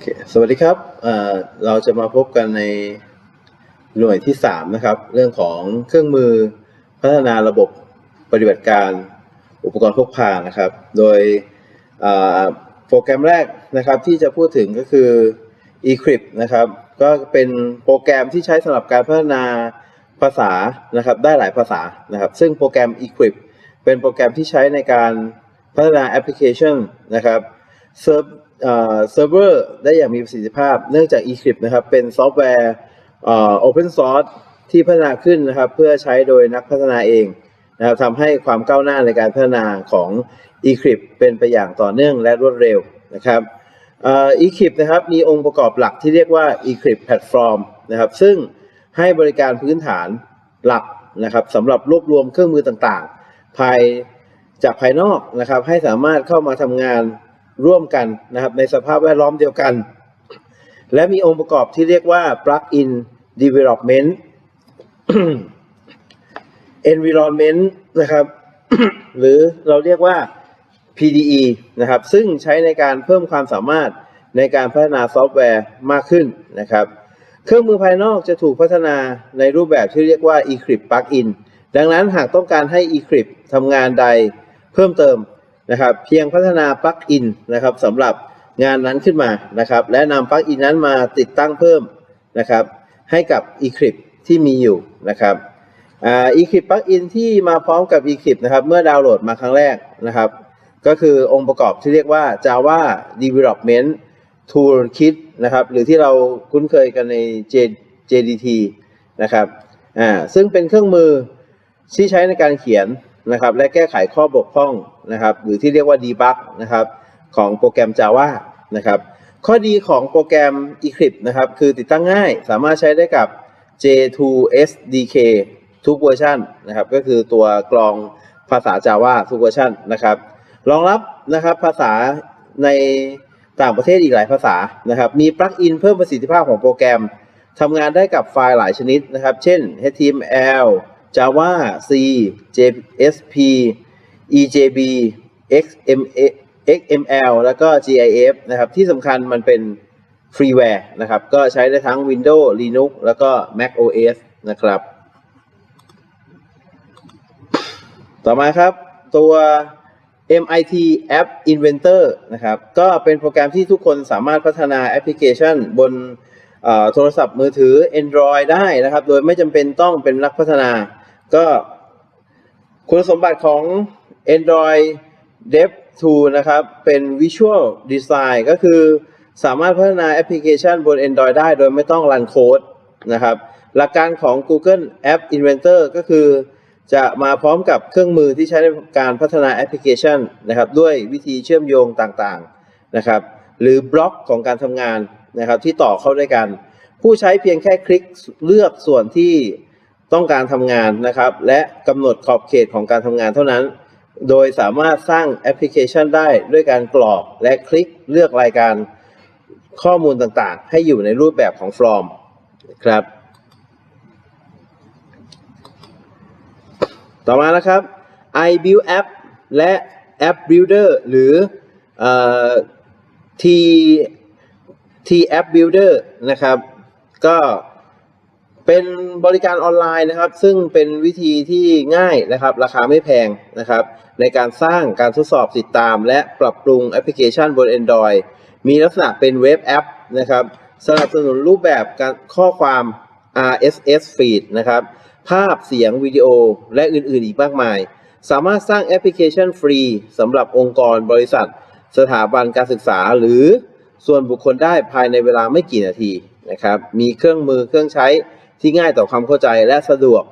เคสวัสดีครับเเราจะมาพบกันในหน่วยที่ 3 นะครับ เรื่องของเครื่องมือพัฒนาระบบปฏิบัติการอุปกรณ์พกพานะครับ โดยโปรแกรมแรกนะครับที่จะพูดถึงก็คือ eCrypt นะครับ ก็เป็นโปรแกรมที่ใช้สำหรับการพัฒนาภาษานะครับได้หลายภาษานะครับ ซึ่งโปรแกรม eCrypt เป็นโปรแกรมที่ใช้ในการพัฒนาแอปพลิเคชันนะครับเซิร์ฟ เซิร์ฟเวอร์ได้อย่างมีประสิทธิภาพ เนื่องจาก eCrypt นะครับเป็นซอฟต์แวร์เอ่อ open source ที่พัฒนาขึ้นนะครับเพื่อใช้โดยนักพัฒนาเองนะครับทำให้ความก้าวหน้าในการพัฒนาของ eCrypt เป็นไปอย่างต่อเนื่องและรวดเร็วนะครับอ่อ eCrypt นะครับมีองค์ประกอบหลักที่เรียกว่า eCrypt Platform นะครับซึ่งให้บริการพื้นฐานหลักนะครับสำหรับรวบรวมเครื่องมือต่างๆ ภายจากภายนอกนะครับให้สามารถเข้ามาทำงาน ร่วมกันนะครับในสภาพแวดล้อมเดียวกัน และมีองค์ประกอบที่เรียกว่า plug-in development environment นะครับ หรือเราเรียกว่า PDE นะครับ ซึ่งใช้ในการเพิ่มความสามารถในการพัฒนาซอฟต์แวร์มากขึ้นนะครับ เครื่องมือภายนอกจะถูกพัฒนาในรูปแบบที่เรียกว่า eCrypt plugin ดังนั้นหากต้องการให้ eCrypt ทำงานใดเพิ่มเติม นะครับ เพียงพัฒนา plugin นะครับสำหรับงานนั้นขึ้นมานะครับ และนำ plugin นั้นมาติดตั้งเพิ่มนะครับ ให้กับ eCrypt ที่มีอยู่นะครับอ่า eCrypt plugin ที่มาพร้อมกับ eCrypt นะครับ เมื่อดาวน์โหลดมาครั้งแรกนะครับ ก็คือองค์ประกอบที่เรียกว่า Java Development Toolkit นะครับ หรือที่เราคุ้นเคยกันใน J JDT นะครับ อ่า ซึ่งเป็นเครื่องมือที่ใช้ในการเขียน นะครับ และแก้ไขข้อบกพร่องนะครับ หรือที่เรียกว่า debug นะครับ ของโปรแกรม Java นะครับ ข้อดีของโปรแกรม Eclipse นะครับ คือติดตั้งง่าย สามารถใช้ได้กับ J2SDK ทุกเวอร์ชันนะครับ ก็คือตัวกรองภาษา Java ทุกเวอร์ชันนะครับ รองรับนะครับภาษาในต่างประเทศอีกหลายภาษานะครับ มีปลั๊กอินเพิ่มประสิทธิภาพของโปรแกรมทำงานได้กับไฟล์หลายชนิดนะครับ เช่น HTML Java C JSP EJB XML XML แล้วก็ GIF นะครับที่สำคัญมันเป็นฟรีแวร์นะครับก็ใช้ได้ทั้ง Windows Linux แล้วก็ Mac OS นะครับ ต่อมาครับตัว MIT App Inventor นะครับก็เป็นโปรแกรมที่ทุกคนสามารถพัฒนาแอปพลิเคชันบนโทรศัพท์มือถือ Android ได้นะครับ โดยไม่จำเป็นต้องเป็นนักพัฒนา ก็คุณสมบัติของ Android Dev Tool นะครับ เป็น Visual Design ก็คือสามารถพัฒนาแอปพลิเคชันบน Android ได้โดยไม่ต้องรันโค้ดนะครับ หลักการของ Google App Inventor ก็คือจะมาพร้อมกับเครื่องมือที่ใช้ในการพัฒนาแอปพลิเคชันนะครับ ด้วยวิธีเชื่อมโยงต่างๆนะครับ หรือบล็อกของการทำงานนะครับที่ต่อเข้าด้วยกัน ผู้ใช้เพียงแค่คลิกเลือกส่วนที่ ต้องการทำงานนะครับ และกำหนดขอบเขตของการทำงานเท่านั้น โดยสามารถสร้างแอปพลิเคชันได้ด้วยการกรอกและคลิกเลือกรายการข้อมูลต่างๆ ให้อยู่ในรูปแบบของฟอร์มครับ ต่อมานะครับ iBuild App และ App Builder หรืออ T T App Builder นะครับ ก็ เป็นบริการออนไลน์นะครับ ซึ่งเป็นวิธีที่ง่ายนะครับ ราคาไม่แพงนะครับ ในการสร้างการทดสอบติดตาม และปรับปรุงแอปพลิเคชันบน Android มีลักษณะเป็นเว็บแอปนะครับสนับสนุนรูปแบบการข้อความ RSS feed นะครับ ภาพเสียงวิดีโอและอื่นๆ อีกมากมาย สามารถสร้างแอปพลิเคชันฟรีสำหรับองค์กรบริษัท สถาบันการศึกษาหรือส่วนบุคคลได้ภายในเวลาไม่กี่นาทีนะครับ มีเครื่องมือเครื่องใช้ ที่ง่ายต่อความเข้าใจและสะดวก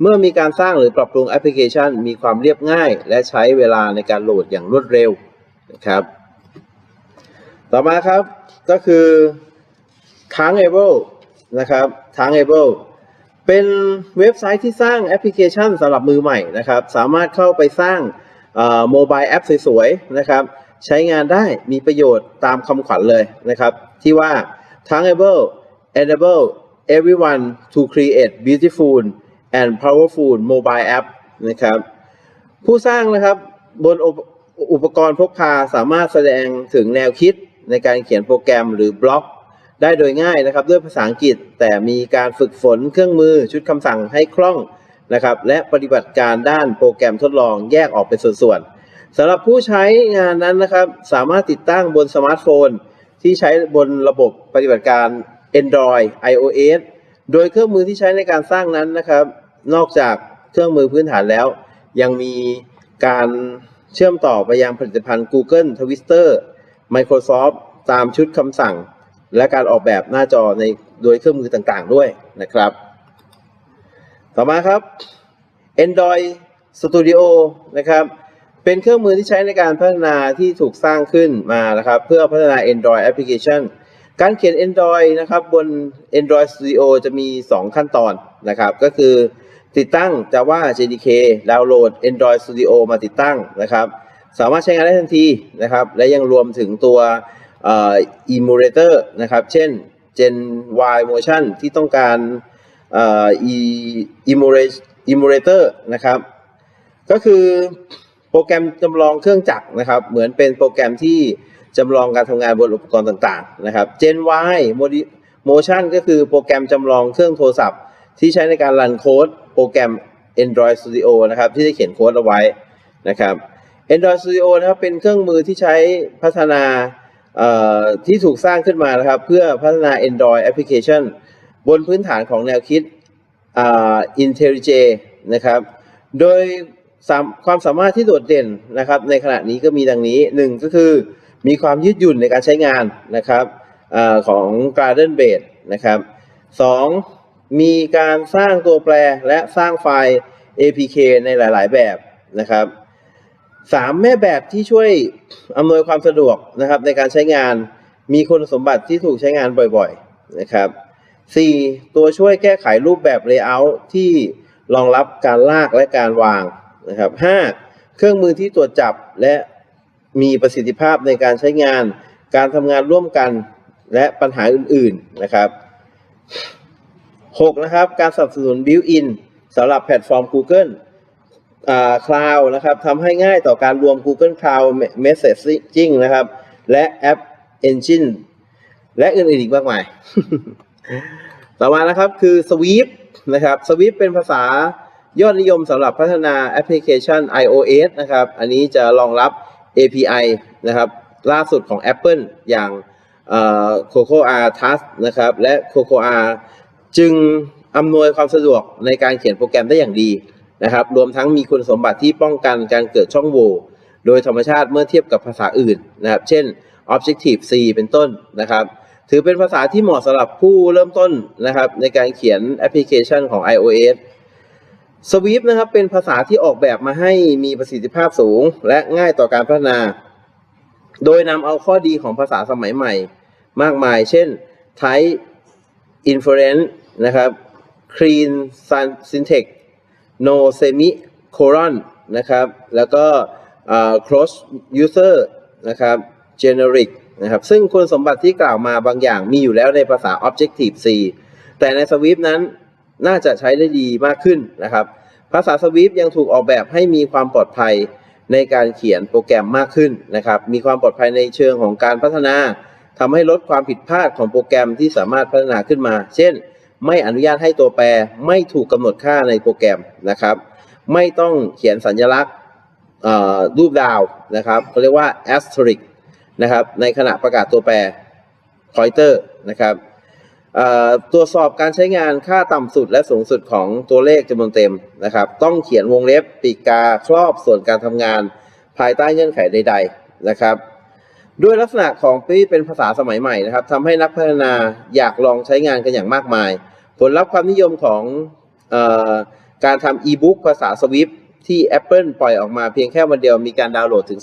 เมื่อมีการสร้างหรือปรับปรุงแอปพลิเคชัน มีความเรียบง่าย และใช้เวลาในการโหลดอย่างรวดเร็วนะครับ ต่อมาครับก็คือ t a n g a b l e นะครับ t a n g a b l e เป็นเว็บไซต์ที่สร้างแอปพลิเคชันสำหรับมือใหม่นะครับ สามารถเข้าไปสร้างโมบายแอปสวยๆนะครับ ใช้งานได้มีประโยชน์ตามคำขวัญเลยนะครับ ที่ว่า t a n g a b l e enable everyone to create beautiful and powerful mobile app นะครับ ผู้สร้างนะครับบนอุปอุปกรณ์พกพาสามารถแสดงถึงแนวคิดในการเขียนโปรแกรมหรือบล็อกได้โดยง่ายนะครับ ด้วยภาษาอังกฤษแต่มีการฝึกฝนเครื่องมือชุดคำสั่งให้คล่องนะครับ และปฏิบัติการด้านโปรแกรมทดลองแยกออกเป็นส่วนๆสำหรับผู้ใช้งานนั้นนะครับ สามารถติดตั้งบนสมาร์ทโฟน ที่ใช้บนระบบปฏิบัติการ Android iOS โดยเครื่องมือที่ใช้ในการสร้างนั้นนะครับ นอกจากเครื่องมือพื้นฐานแล้ว ยังมีการเชื่อมต่อไปยังผลิตภัณฑ์ Google Twitter Microsoft ตามชุดคำสั่ง และการออกแบบหน้าจอในโดยเครื่องมือต่างๆด้วยนะครับ ต่อมาครับ Android Studio นะครับ เป็นเครื่องมือที่ใช้ในการพัฒนาที่ถูกสร้างขึ้นมานะครับ เพื่อพัฒนา Android application การเขียน Android นะครับบน Android Studio จะมี 2 ขั้นตอนนะครับ ก็คือติดตั้ง Java JDK ดาวน์โหลด Android Studio มาติดตั้งนะครับ สามารถใช้งานได้ทันทีนะครับ และยังรวมถึงตัวอ่อ emulator นะครับ เช่น Gen Y Motion ที่ต้องการอ่อ e- emulate- emulator นะครับ ก็คือโปรแกรมจำลองเครื่องจักรนะครับ เหมือนเป็นโปรแกรมที่ จำลองการทำงานบนอุปกรณ์ต่างๆนะครับ Gen Y Motion ก็คือโปรแกรมจำลองเครื่องโทรศัพท์ ที่ใช้ในการรันโค้ดโปรแกรม Android Studio นะครับ ที่ได้เขียนโค้ดเอาไว้นะครับ Android Studio นะครับเป็นเครื่องมือที่ใช้พัฒนาที่ถูกสร้างขึ้นมานะครับ เพื่อพัฒนา Android application บนพื้นฐานของแนวคิด IntelliJ นะครับ โดยความสามารถที่โดดเด่นนะครับในขณะนี้ก็มีดังนี้หนึ่งก็คือ มีความยืดหยุ่นในการใช้งานนะครับอของ Garden Base นะครับสองมีการสร้างตัวแปรและสร้างไฟล์ APK ในหลาย ๆ แบบนะครับสามแม่แบบที่ช่วยอำนวยความสะดวกนะครับในการใช้งานมีคุณสมบัติที่ถูกใช้งานบ่อย ๆ นะครับ 4. ตัวช่วยแก้ไขรูปแบบ Layout ที่รองรับการลากและการวางนะครับ 5. เครื่องมือที่ตรวจจับและ มีประสิทธิภาพในการใช้งาน การทำงานร่วมกันและปัญหาอื่นๆนะครับ 6. นะครับ การสนับสนุน Built-in สำหรับแพลตฟอร์ม Google อ่า Cloud นะครับทำให้ง่ายต่อการรวม Google Cloud Messaging นะครับ และแอป Engine และอื่นๆอีกมากมาย ต่อมานะครับคือ Swift นะครับ Swift เป็นภาษายอดนิยมสำหรับพัฒนาแอปพลิเคชัน iOS นะครับ อันนี้จะรองรับ API นะครับล่าสุดของ Apple อย่าง Cocoa Touch นะครับและ Cocoa จึงอำนวยความสะดวกในการเขียนโปรแกรมได้อย่างดีนะครับรวมทั้งมีคุณสมบัติที่ป้องกันการเกิดช่องโหว่โดยธรรมชาติเมื่อเทียบกับภาษาอื่นนะครับ เช่น Objective C เป็นต้นนะครับ ถือเป็นภาษาที่เหมาะสำหรับผู้เริ่มต้นนะครับในการเขียนแอปพลิเคชันของ iOS Swift นะครับเป็นภาษาที่ออกแบบมาให้มีประสิทธิภาพสูง และง่ายต่อการพัฒนา โดยนำเอาข้อดีของภาษาสมัยใหม่ มากมาย เช่น Type Inference นะครับ Clean Syntax No Semicolon นะครับ แล้วก็ Cross User นะครับ Generic นะครับ ซึ่งคุณสมบัติที่กล่าวมาบางอย่างมีอยู่แล้วในภาษา Objective C แต่ใน Swift นั้น น่าจะใช้ได้ดีมากขึ้นนะครับ ภาษา Swift ยังถูกออกแบบให้มีความปลอดภัยในการเขียนโปรแกรมมากขึ้นนะครับ มีความปลอดภัยในเชิงของการพัฒนาทำให้ลดความผิดพลาดของโปรแกรมที่สามารถพัฒนาขึ้นมา เช่น ไม่อนุญาตให้ตัวแปรไม่ถูกกำหนดค่าในโปรแกรมนะครับ ไม่ต้องเขียนสัญลักษณ์รูปดาวนะครับเขาเรียกว่า asterisk นะครับ ในขณะประกาศตัวแปร pointer นะครับ ตรวจสอบการใช้งานค่าต่ำสุดและสูงสุดของตัวเลขจำนวนเต็มนะครับ ต้องเขียนวงเล็บปีกาครอบส่วนการทำงาน ภายใต้เงื่อนไขใด ๆนะครับด้วยลักษณะของปีเป็นภาษาสมัยใหม่นะครับทำให้นักพัฒนาอยากลองใช้งานกันอย่างมากมาย ผลลัพธ์ความนิยมของออการทำอีบุ๊กภาษา Swift ที่ Apple ปล่อยออกมาเพียงแค่วันเดียวมีการดาวน์โหลดถึง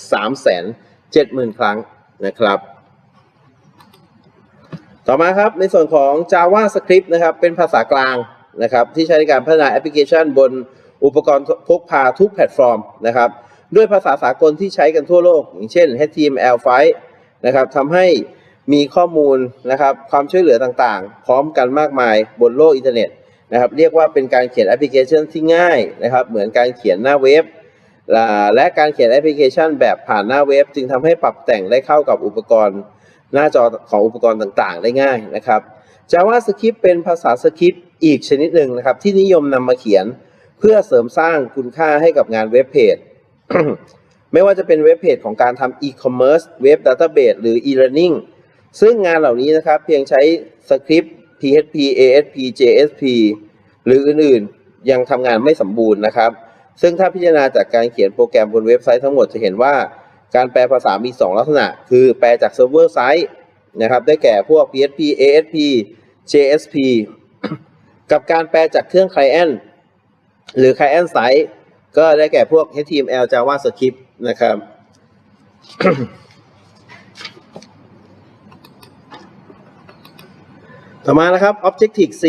370,000 ครั้งนะครับ ต่อมาครับในส่วนของ JavaScript นะครับเป็นภาษากลางนะครับที่ใช้ในการพัฒนาแอปพลิเคชันบนอุปกรณ์พกพาทุกแพลตฟอร์มนะครับด้วยภาษาสากลที่ใช้กันทั่วโลก อย่างเช่น HTML5 นะครับทำให้มีข้อมูลนะครับความช่วยเหลือต่างๆ พร้อมกันมากมายบนโลกอินเทอร์เน็ตนะครับเรียกว่าเป็นการเขียนแอปพลิเคชันที่ง่ายนะครับเหมือนการเขียนหน้าเว็บ และการเขียนแอปพลิเคชันแบบผ่านหน้าเว็บ จึงทำให้ปรับแต่งได้เข้ากับอุปกรณ์ หน้าจอของอุปกรณ์ต่างๆ ได้ง่ายนะครับ JavaScript เป็นภาษาสคริปต์อีกชนิดหนึ่งนะครับ ที่นิยมนำมาเขียนเพื่อเสริมสร้างคุณค่าให้กับงานเว็บเพจ ไม่ว่าจะเป็นเว็บเพจของการทำ e-commerce เว็บ database หรือ e-learning ซึ่งงานเหล่านี้นะครับ เพียงใช้สคริปต์ PHP ASP JSP หรืออื่นๆ ยังทำงานไม่สมบูรณ์นะครับ ซึ่งถ้าพิจารณาจากการเขียนโปรแกรมบนเว็บไซต์ทั้งหมดจะเห็นว่า การแปลภาษามี 2 ลักษณะ คือแปลจากเซิร์ฟเวอร์ไซต์นะครับ ได้แก่พวก PHP ASP JSP กับการแปลจากเครื่อง Client หรือ Client Side ก็ได้แก่พวก HTML JavaScript นะครับต่อมานะครับ Objective C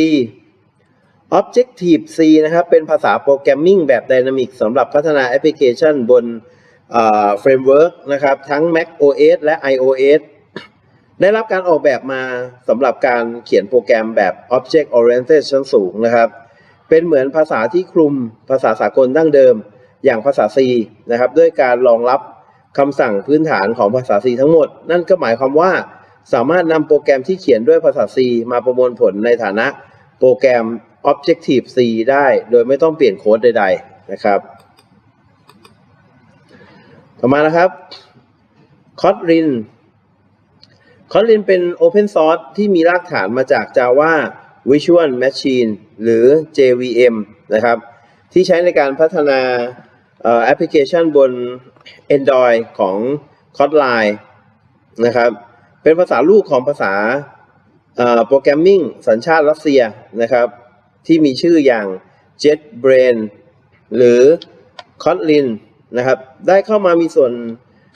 Objective C นะครับ เป็นภาษาโปรแกรมมิ่งแบบ Dynamic สำหรับพัฒนาแอปพลิเคชันบน เฟรมเวิร์กนะครับทั้ง Mac OS และ iOS ได้รับการออกแบบมาสำหรับการเขียนโปรแกรมแบบ Object Oriented ชั้นสูงนะครับ เป็นเหมือนภาษาที่คลุมภาษาสากลดั้งเดิม อย่างภาษา C นะครับ ด้วยการรองรับคำสั่งพื้นฐานของภาษา C ทั้งหมด นั่นก็หมายความว่าสามารถนำโปรแกรมที่เขียนด้วยภาษา C มาประมวลผลในฐานะโปรแกรม Objective C ได้ โดยไม่ต้องเปลี่ยนโค้ดใด ๆ นะครับ ต่อมานะครับ Kotlin Kotlin เป็น Open Source ที่มีรากฐานมาจาก Java Virtual Machine หรือ JVM นะครับ ที่ใช้ในการพัฒนาแอปพลิเคชันบน Android ของ Kotlin นะครับ เป็นภาษาลูกของภาษาโปรแกรมมิ่งสัญชาติรัสเซียนะครับ ที่มีชื่ออย่าง JetBrain หรือ Kotlin นะครับ ได้เข้ามามีส่วน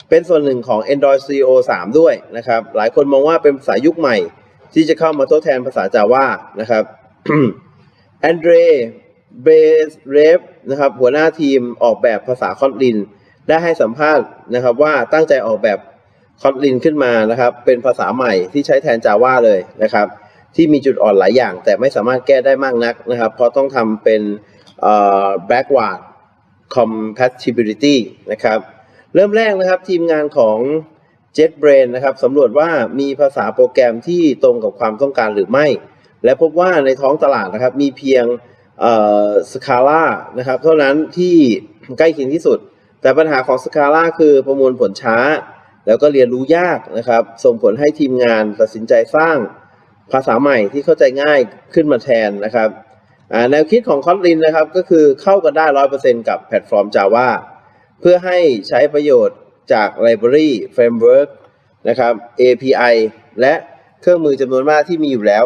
เป็นส่วนหนึ่งของ Android Studio 3 ด้วยนะครับ หลายคนมองว่าเป็นภาษายุคใหม่ ที่จะเข้ามาทดแทนภาษา Java นะครับแอนเดรเบสเรฟนะครับหัวหน้าทีมออกแบบภาษา Kotlin ได้ให้สัมภาษณ์นะครับว่าตั้งใจออกแบบ Kotlin ขึ้นมานะครับ เป็นภาษาใหม่ที่ใช้แทน Java เลยนะครับ ที่มีจุดอ่อนหลายอย่าง แต่ไม่สามารถแก้ได้มากนักนะครับ เพราะต้องทำเป็นเอ่อ backward compatibility นะครับ เริ่มแรกนะครับทีมงานของ JetBrain นะครับสำรวจว่ามีภาษาโปรแกรมที่ตรงกับความต้องการหรือไม่ และพบว่าในท้องตลาดนะครับมีเพียงสคาล่านะครับเท่านั้นที่ใกล้เคียงที่สุด แต่ปัญหาของสคาล่าคือประมวลผลช้า แล้วก็เรียนรู้ยากนะครับ ส่งผลให้ทีมงานตัดสินใจสร้างภาษาใหม่ที่เข้าใจง่ายขึ้นมาแทนนะครับ แนวคิดของ Kotlin นะครับก็คือเข้ากันได้ 100%กับแพลตฟอร์ม Java เพื่อให้ใช้ประโยชน์จาก Library Framework นะครับ API และเครื่องมือจำนวนมากที่มีอยู่แล้ว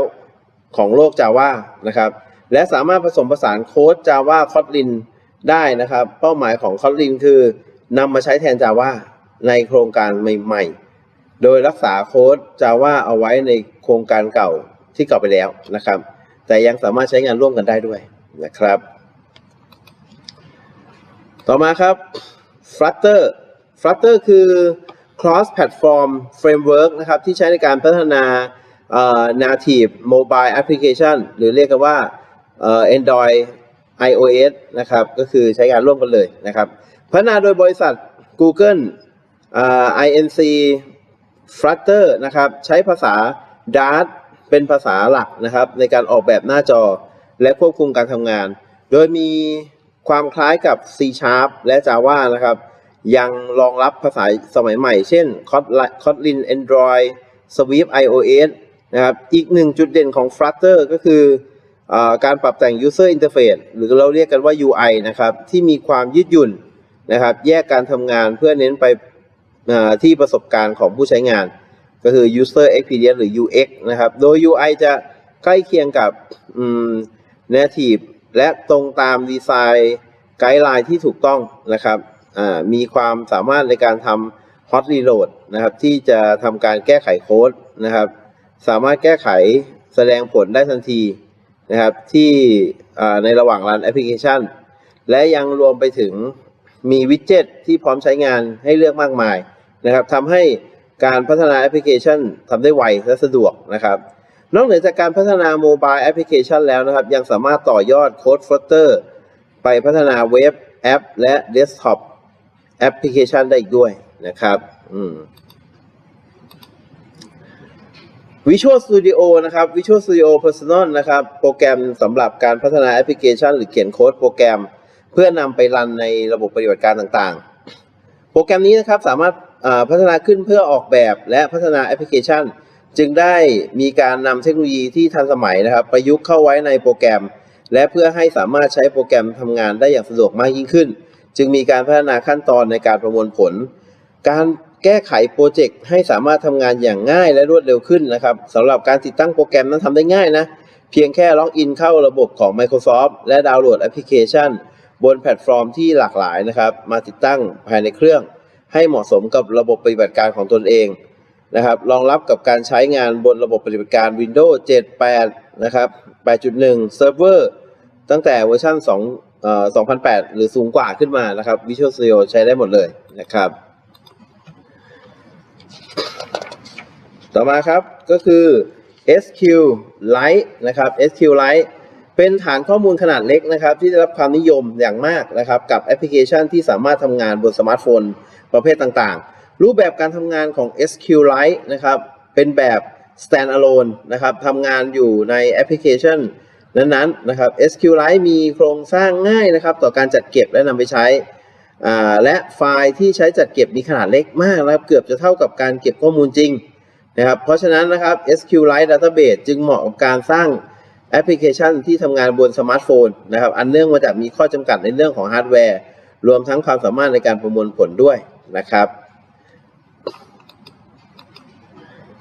ของโลก Java นะครับ และสามารถผสมผสานโค้ด Java Kotlin ได้นะครับ เป้าหมายของ Kotlin คือนำมาใช้แทน Java ในโครงการใหม่ ๆ โดยรักษาโค้ด Java เอาไว้ในโครงการเก่าที่เก่าไปแล้วนะครับ แต่ยังสามารถใช้งานร่วมกันได้ด้วยนะครับ ต่อมาครับ Flutter Flutter คือ cross platform framework นะครับ ที่ใช้ในการพัฒนา native mobile application หรือเรียกกันว่า Android iOS นะครับ ก็คือใช้งานร่วมกันเลยนะครับ พัฒนาโดยบริษัท Google INC Flutter นะครับ ใช้ภาษา Dart เป็นภาษาหลักนะครับ ในการออกแบบหน้าจอและควบคุมการทำงาน โดยมีความคล้ายกับ C Sharp และ Java นะครับ ยังรองรับภาษาสมัยใหม่ เช่น Kotlin Android Swift iOS นะครับ อีกหนึ่งจุดเด่นของ Flutter ก็คืออการปรับแต่ง User Interface หรือเราเรียกกันว่า UI นะครับ ที่มีความยืดหยุ่นนะครับ แยกการทำงานเพื่อเน้นไปที่ประสบการณ์ของผู้ใช้งาน ก็คือ User Experience หรือ UX นะครับ โดย UI จะใกล้เคียงกับ Native และตรงตามดีไซน์ไกด์ไลน์ที่ถูกต้องนะครับ มีความสามารถในการทำ Hot Reload นะครับ ที่จะทำการแก้ไขโค้ดนะครับ สามารถแก้ไขแสดงผลได้ทันทีนะครับที่ในระหว่างรันแอปพลิเคชัน และยังรวมไปถึงมีวิดเจ็ตที่พร้อมใช้งานให้เลือกมากมายนะครับทำให้ การพัฒนาแอปพลิเคชันทำได้ไวและสะดวกนะครับ นอกเหนือจากการพัฒนาโมบายแอปพลิเคชันแล้วนะครับ ยังสามารถต่อยอดโค้ด Flutter ไปพัฒนาเว็บแอป และเดสก์ท็อปแอปพลิเคชันได้อีกด้วยนะครับอืม Visual Studio นะครับ Visual Studio Personal นะครับ โปรแกรมสำหรับการพัฒนาแอปพลิเคชัน หรือเขียนโค้ดโปรแกรม เพื่อนำไปรันในระบบปฏิบัติการต่างๆ โปรแกรมนี้นะครับสามารถ พัฒนาขึ้นเพื่อออกแบบและพัฒนาแอปพลิเคชัน จึงได้มีการนำเทคโนโลยีที่ทันสมัยนะครับประยุกต์เข้าไว้ในโปรแกรม และเพื่อให้สามารถใช้โปรแกรมทำงานได้อย่างสะดวกมากยิ่งขึ้น จึงมีการพัฒนาขั้นตอนในการประมวลผล การแก้ไขโปรเจกต์ให้สามารถทำงานอย่างง่ายและรวดเร็วขึ้นนะครับสำหรับการติดตั้งโปรแกรมนั้นทำได้ง่ายนะเพียงแค่ล็อกอินเข้าระบบของ Microsoft และดาวน์โหลดแอปพลิเคชัน บนแพลตฟอร์มที่หลากหลายนะครับ มาติดตั้งภายในเครื่อง ให้เหมาะสมกับระบบปฏิบัติการของตนเองนะครับ รองรับกับการใช้งานบนระบบปฏิบัติการ Windows 7 8 นะครับ 8.1 Server ตั้งแต่เวอร์ชัน2เอ่อ2008 หรือสูงกว่าขึ้นมานะครับ Visual Studio ใช้ได้หมดเลยนะครับ ต่อมาครับก็คือ SQLite นะครับ SQLite เป็นฐานข้อมูลขนาดเล็กนะครับ ที่ได้รับความนิยมอย่างมากนะครับ กับแอปพลิเคชันที่สามารถทำงานบนสมาร์ทโฟน ประเภทต่างๆ รูปแบบการทำงานของ SQLite นะครับ เป็นแบบ standalone นะครับทำงานอยู่ในแอปพลิเคชันนั้นๆนะครับ SQLite มีโครงสร้างง่ายนะครับ ต่อการจัดเก็บและนำไปใช้ และไฟล์ที่ใช้จัดเก็บมีขนาดเล็กมากนะครับเกือบจะเท่ากับการเก็บข้อมูลจริงนะครับ เพราะฉะนั้นนะครับ SQLite Database จึงเหมาะกับการสร้างแอปพลิเคชันที่ทำงานบนสมาร์ทโฟนนะครับ อันเนื่องมาจากมีข้อจำกัดในเรื่องของฮาร์ดแวร์ รวมทั้งความสามารถในการประมวลผลด้วย นะครับ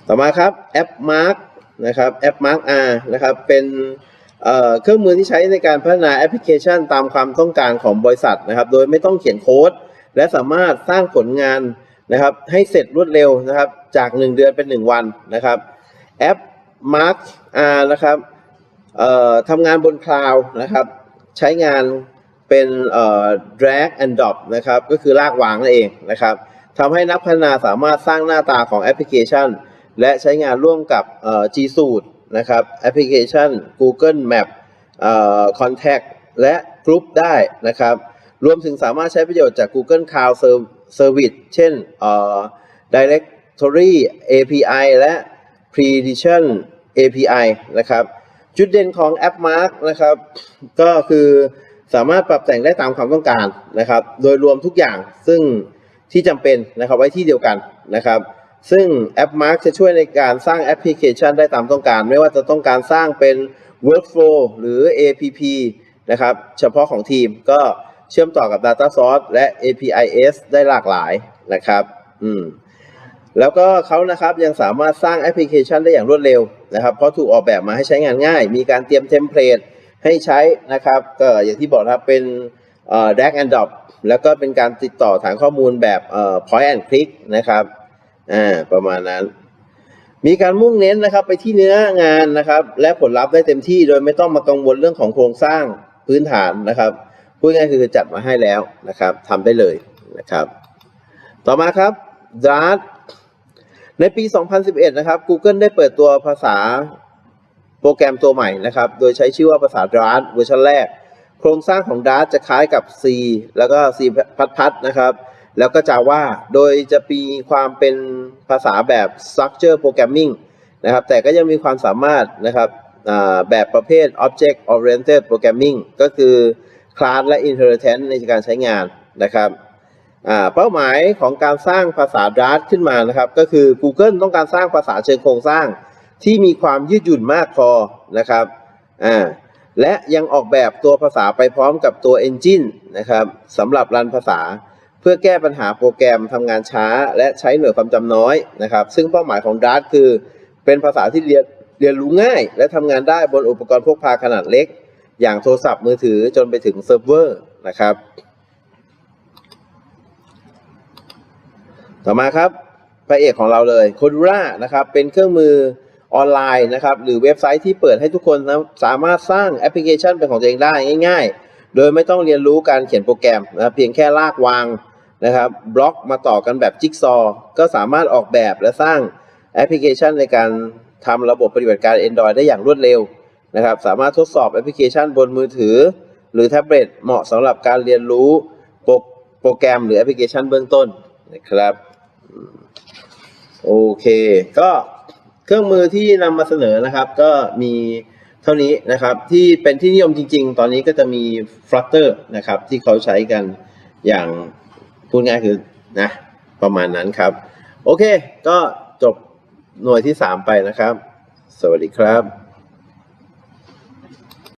ต่อมาครับแอป Mark นะครับแอป Mark R นะครับเป็นเครื่องมือที่ใช้ในการพัฒนาแอปพลิเคชันตามความต้องการของบริษัทนะครับ โดยไม่ต้องเขียนโค้ด และสามารถสร้างผลงานนะครับให้เสร็จรวดเร็วนะครับ จาก 1 เดือนเป็น 1 วันนะครับแอป Mark R นะครับทำงานบนคลาวด์นะครับ ใช้งาน เป็นเอ่อ drag and drop นะครับ ก็คือลากวางนั่นเองนะครับทำให้นักพัฒนาสามารถสร้างหน้าตาของแอปพลิเคชัน และใช้งานร่วมกับเอ่อ G Suite นะครับแอปพลิเคชัน Google Map เอ่อ Contact และ Group ได้นะครับ รวมถึงสามารถใช้ประโยชน์จาก Google Cloud Serv- Service เช่นเอ่อ Directory API และ Prediction API นะครับ จุดเด่นของแอป Mark นะครับ ก็คือ สามารถปรับแต่งได้ตามความต้องการนะครับ โดยรวมทุกอย่างซึ่งที่จำเป็นนะครับไว้ที่เดียวกันนะครับ ซึ่งแอป Mark จะช่วยในการสร้างแอปพลิเคชันได้ตามต้องการ ไม่ว่าจะต้องการสร้างเป็น workflow หรือ APP นะครับเฉพาะของทีมก็เชื่อมต่อกับ Data Source และ APIs ได้หลากหลายนะครับอืมแล้วก็เขานะครับยังสามารถสร้างแอปพลิเคชันได้อย่างรวดเร็วนะครับ เพราะถูกออกแบบมาให้ใช้งานง่าย มีการเตรียมเทมเพลต ให้ใช้นะครับก็อย่างที่บอกนะครับเป็นเอ่อ drag and drop แล้วก็เป็นการติดต่อฐานข้อมูลแบบเอ่อ point and click นะครับอ่าประมาณนั้น มีการมุ่งเน้นนะครับไปที่เนื้องานนะครับ และผลลัพธ์ได้เต็มที่โดยไม่ต้องมากังวลเรื่องของโครงสร้างพื้นฐานนะครับพูดง่ายๆคือจัดมาให้แล้วนะครับทำได้เลยนะครับ ต่อมาครับ Dart ในปี 2011 นะครับ Google ได้เปิดตัวภาษา โปรแกรมตัวใหม่นะครับ โดยใช้ชื่อว่าภาษา Dart เวอร์ชันแรก โครงสร้างของ Dart จะคล้ายกับ C แล้วก็ C พัดพัดๆนะครับ แล้วก็ Java โดยจะมีความเป็นภาษาแบบ Structure Programming นะครับ แต่ก็ยังมีความสามารถนะครับแบบประเภท Object Oriented Programming ก็คือ Class และ Inheritance ในการใช้งานนะครับเป้าหมายของการสร้างภาษา Dart ขึ้นมานะครับ ก็คือ Google ต้องการสร้างภาษาเชิงโครงสร้าง ที่มีความยืดหยุ่นมากพอนะครับอ่าและยังออกแบบตัวภาษาไปพร้อมกับตัว Engine นะครับสำหรับรันภาษา เพื่อแก้ปัญหาโปรแกรมทำงานช้า และใช้หน่วยความจำน้อยนะครับ ซึ่งเป้าหมายของ Dart คือ เป็นภาษาที่เรียนเรียนรู้ง่าย และทำงานได้บนอุปกรณ์พกพาขนาดเล็ก อย่างโทรศัพท์มือถือจนไปถึงเซิร์ฟเวอร์นะครับ ต่อมาครับพระเอกของเราเลย c o d u r a นะครับเป็นเครื่องมือ ออนไลน์นะครับ หรือเว็บไซต์ที่เปิดให้ทุกคนนะสามารถสร้างแอปพลิเคชันเป็นของตัวเองได้ง่ายๆ โดยไม่ต้องเรียนรู้การเขียนโปรแกรมนะเพียงแค่ลากวางนะครับบล็อกมาต่อกันแบบจิ๊กซอว์ก็สามารถออกแบบและสร้างแอปพลิเคชันในการทำระบบปฏิบัติการ Android ได้อย่างรวดเร็วนะครับ สามารถทดสอบแอปพลิเคชันบนมือถือ หรือแท็บเล็ตเหมาะสำหรับการเรียนรู้โปรโปรแกรมหรือแอปพลิเคชันเบื้องต้นนะครับ โอเค ก็ ครื่องมือที่นำมาเสนอนะครับ ก็มีเท่านี้นะครับ ที่เป็นที่นิยมจริง ๆ ตอนนี้ก็จะมี Flutter นะครับ ที่เขาใช้กันอย่างพูดง่ายคือนะ ประมาณนั้นครับ โอเค ก็จบหน่วยที่ 3 ไปนะครับ สวัสดีครับ